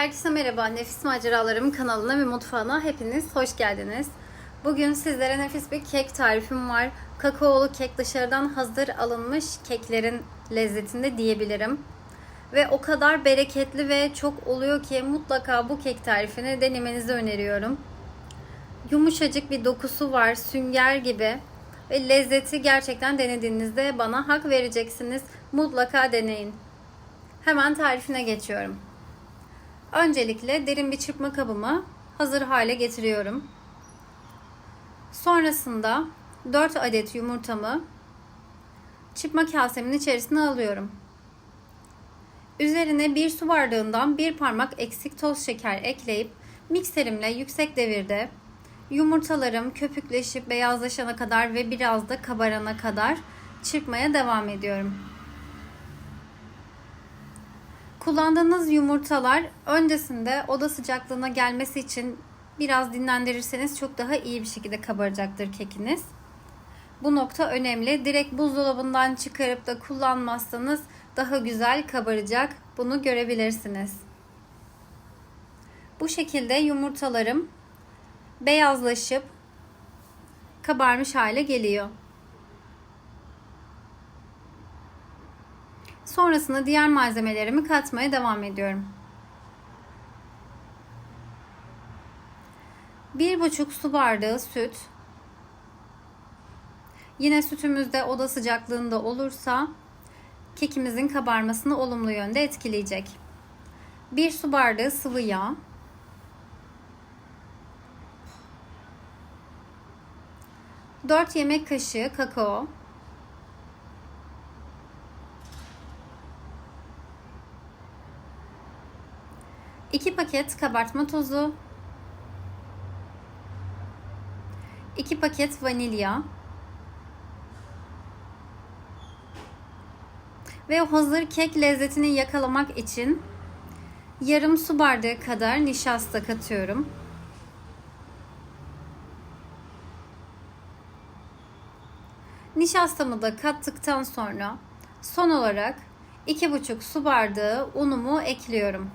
Herkese merhaba. Nefis Maceralarım kanalına ve mutfağına hepiniz hoş geldiniz. Bugün sizlere nefis bir kek tarifim var. Kakaolu kek dışarıdan hazır alınmış keklerin lezzetinde diyebilirim. Ve o kadar bereketli ve çok oluyor ki mutlaka bu kek tarifini denemenizi öneriyorum. Yumuşacık bir dokusu var, sünger gibi. Ve lezzeti gerçekten denediğinizde bana hak vereceksiniz. Mutlaka deneyin. Hemen tarifine geçiyorum. Öncelikle derin bir çırpma kabımı hazır hale getiriyorum. Sonrasında 4 adet yumurtamı çırpma kasemin içerisine alıyorum. Üzerine bir su bardağından bir parmak eksik toz şeker ekleyip mikserimle yüksek devirde yumurtalarım köpükleşip beyazlaşana kadar ve biraz da kabarana kadar çırpmaya devam ediyorum. Kullandığınız yumurtalar öncesinde oda sıcaklığına gelmesi için biraz dinlendirirseniz çok daha iyi bir şekilde kabaracaktır kekiniz. Bu nokta önemli. Direkt buzdolabından çıkarıp da kullanmazsanız daha güzel kabaracak. Bunu görebilirsiniz. Bu şekilde yumurtalarım beyazlaşıp kabarmış hale geliyor. Sonrasında diğer malzemelerimi katmaya devam ediyorum. Bir buçuk su bardağı süt. Yine sütümüz de oda sıcaklığında olursa kekimizin kabarmasını olumlu yönde etkileyecek. Bir su bardağı sıvı yağ. Dört yemek kaşığı kakao. 2 paket kabartma tozu, 2 paket vanilya ve hazır kek lezzetini yakalamak için yarım su bardağı kadar nişasta katıyorum. Nişastamı da kattıktan sonra son olarak 2,5 su bardağı unumu ekliyorum.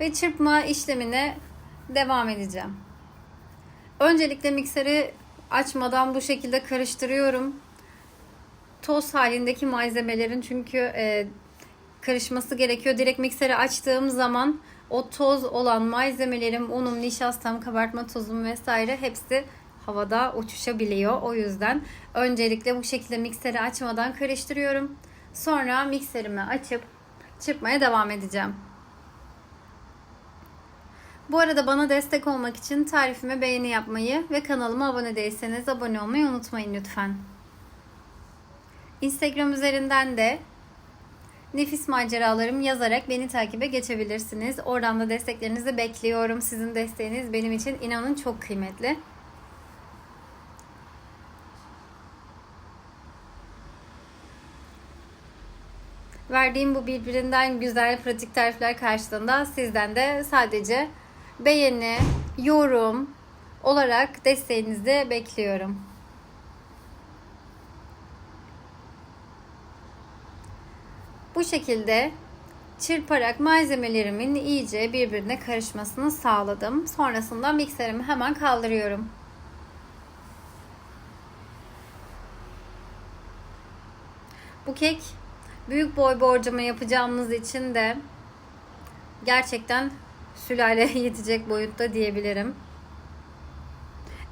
Ve çırpma işlemine devam edeceğim. Öncelikle mikseri açmadan bu şekilde karıştırıyorum. Toz halindeki malzemelerin çünkü e, karışması gerekiyor. Direkt mikseri açtığım zaman o toz olan malzemelerim, unum, nişastam, kabartma tozum vesaire hepsi havada uçuşabiliyor. O yüzden öncelikle bu şekilde mikseri açmadan karıştırıyorum. Sonra mikserimi açıp çırpmaya devam edeceğim. Bu arada bana destek olmak için tarifime beğeni yapmayı ve kanalıma abone değilseniz abone olmayı unutmayın lütfen. Instagram üzerinden de nefis maceralarım yazarak beni takibe geçebilirsiniz. Oradan da desteklerinizi bekliyorum. Sizin desteğiniz benim için inanın çok kıymetli. Verdiğim bu birbirinden güzel pratik tarifler karşılığında sizden de sadece beğeni, yorum olarak desteğinizi bekliyorum. Bu şekilde çırparak malzemelerimin iyice birbirine karışmasını sağladım. Sonrasında mikserimi hemen kaldırıyorum. Bu kek büyük boy borcama yapacağımız için de gerçekten sülale yetecek boyutta diyebilirim.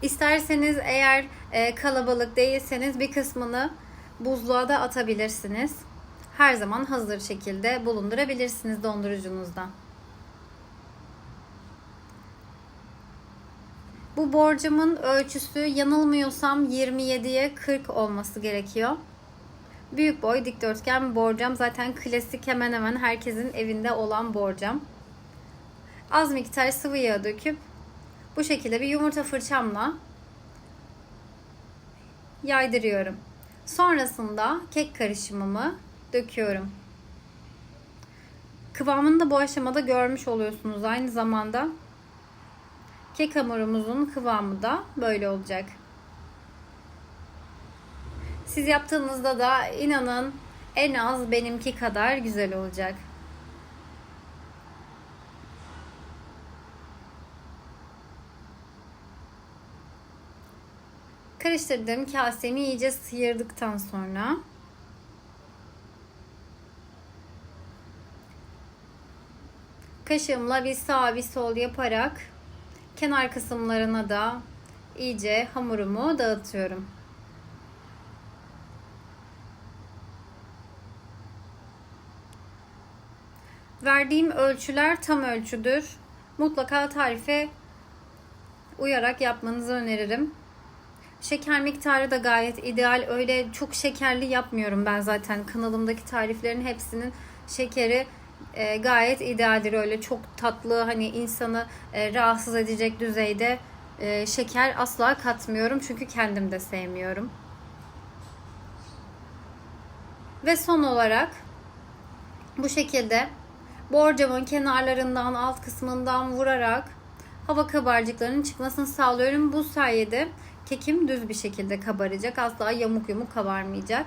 İsterseniz eğer e, kalabalık değilseniz bir kısmını buzluğa da atabilirsiniz. Her zaman hazır şekilde bulundurabilirsiniz dondurucunuzda. Bu borcamın ölçüsü yanılmıyorsam 27'ye 40 olması gerekiyor. Büyük boy dikdörtgen borcam zaten klasik hemen hemen herkesin evinde olan borcam az miktar sıvı yağ döküp bu şekilde bir yumurta fırçamla yaydırıyorum. Sonrasında kek karışımımı döküyorum. Kıvamını da bu aşamada görmüş oluyorsunuz. Aynı zamanda kek hamurumuzun kıvamı da böyle olacak. Siz yaptığınızda da inanın en az benimki kadar güzel olacak. Karıştırdığım kasemi iyice sıyırdıktan sonra kaşığımla bir sağ bir sol yaparak kenar kısımlarına da iyice hamurumu dağıtıyorum. Verdiğim ölçüler tam ölçüdür. Mutlaka tarife uyarak yapmanızı öneririm. Şeker miktarı da gayet ideal. Öyle çok şekerli yapmıyorum ben zaten. Kanalımdaki tariflerin hepsinin şekeri e, gayet idealdir. Öyle çok tatlı hani insanı e, rahatsız edecek düzeyde e, şeker asla katmıyorum. Çünkü kendim de sevmiyorum. Ve son olarak bu şekilde borcamın kenarlarından alt kısmından vurarak hava kabarcıklarının çıkmasını sağlıyorum. Bu sayede kekim düz bir şekilde kabaracak. Asla yamuk yumuk kabarmayacak.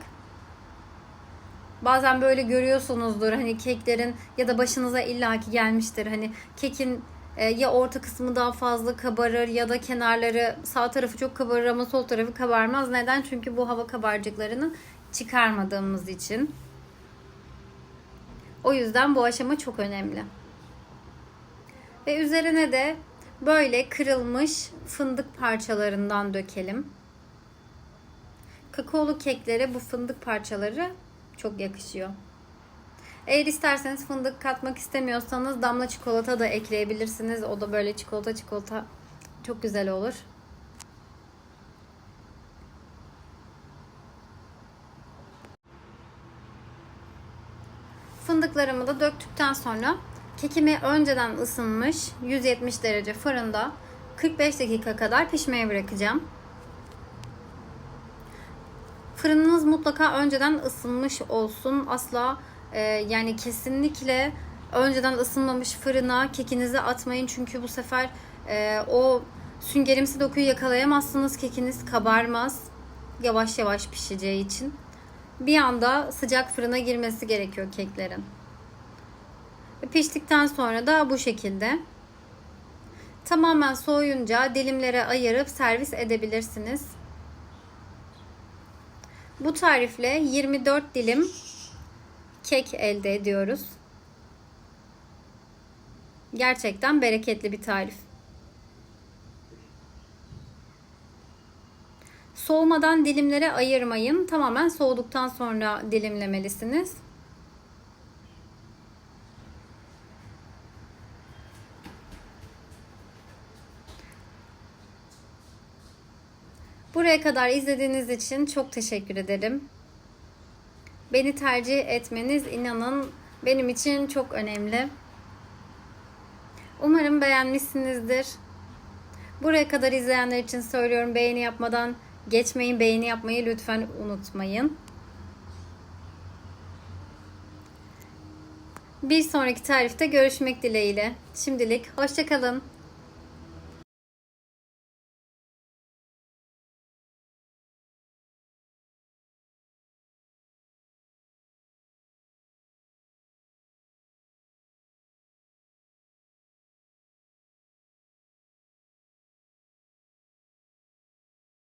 Bazen böyle görüyorsunuzdur hani keklerin ya da başınıza illaki gelmiştir. Hani kekin e, ya orta kısmı daha fazla kabarır ya da kenarları sağ tarafı çok kabarır ama sol tarafı kabarmaz. Neden? Çünkü bu hava kabarcıklarını çıkarmadığımız için. O yüzden bu aşama çok önemli. Ve üzerine de böyle kırılmış fındık parçalarından dökelim. Kakaolu keklere bu fındık parçaları çok yakışıyor. Eğer isterseniz fındık katmak istemiyorsanız damla çikolata da ekleyebilirsiniz. O da böyle çikolata çikolata çok güzel olur. Fındıklarımı da döktükten sonra kekimi önceden ısınmış 170 derece fırında 45 dakika kadar pişmeye bırakacağım. Fırınınız mutlaka önceden ısınmış olsun. Asla e, yani kesinlikle önceden ısınmamış fırına kekinizi atmayın. Çünkü bu sefer e, o süngerimsi dokuyu yakalayamazsınız. Kekiniz kabarmaz. Yavaş yavaş pişeceği için. Bir anda sıcak fırına girmesi gerekiyor keklerin. Piştikten sonra da bu şekilde. Tamamen soğuyunca dilimlere ayırıp servis edebilirsiniz. Bu tarifle 24 dilim kek elde ediyoruz. Gerçekten bereketli bir tarif. Soğumadan dilimlere ayırmayın. Tamamen soğuduktan sonra dilimlemelisiniz. Buraya kadar izlediğiniz için çok teşekkür ederim. Beni tercih etmeniz inanın benim için çok önemli. Umarım beğenmişsinizdir. Buraya kadar izleyenler için söylüyorum beğeni yapmadan geçmeyin. Beğeni yapmayı lütfen unutmayın. Bir sonraki tarifte görüşmek dileğiyle. Şimdilik hoşçakalın.